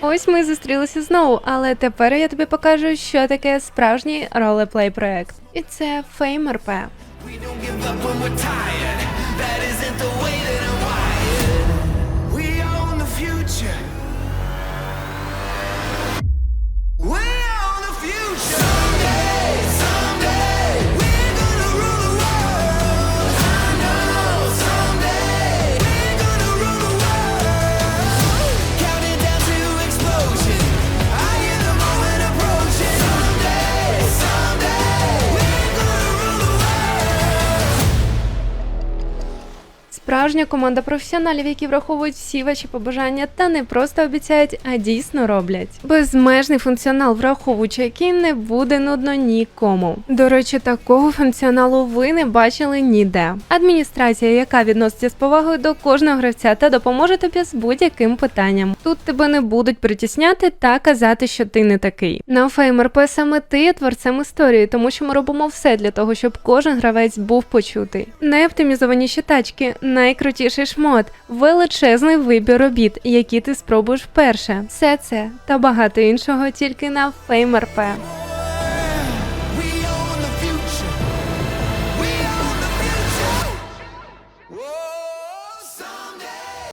Ось ми зустрілися знову, але тепер я тобі покажу, що таке справжній ролеплей проект. І це Fame RP. Справжня команда професіоналів, які враховують всі ваші побажання та не просто обіцяють, а дійсно роблять. Безмежний функціонал, враховуючи який не буде нудно нікому. До речі, такого функціоналу ви не бачили ніде. Адміністрація, яка відноситься з повагою до кожного гравця та допоможе тобі з будь-яким питанням. Тут тебе не будуть притісняти та казати, що ти не такий. На FameRP саме ти є творцем історії, тому що ми робимо все для того, щоб кожен гравець був почутий. Найоптимізованіші тачки, найкрутіший шмот, величезний вибір робіт, які ти спробуєш вперше. Все це та багато іншого тільки на FameRP.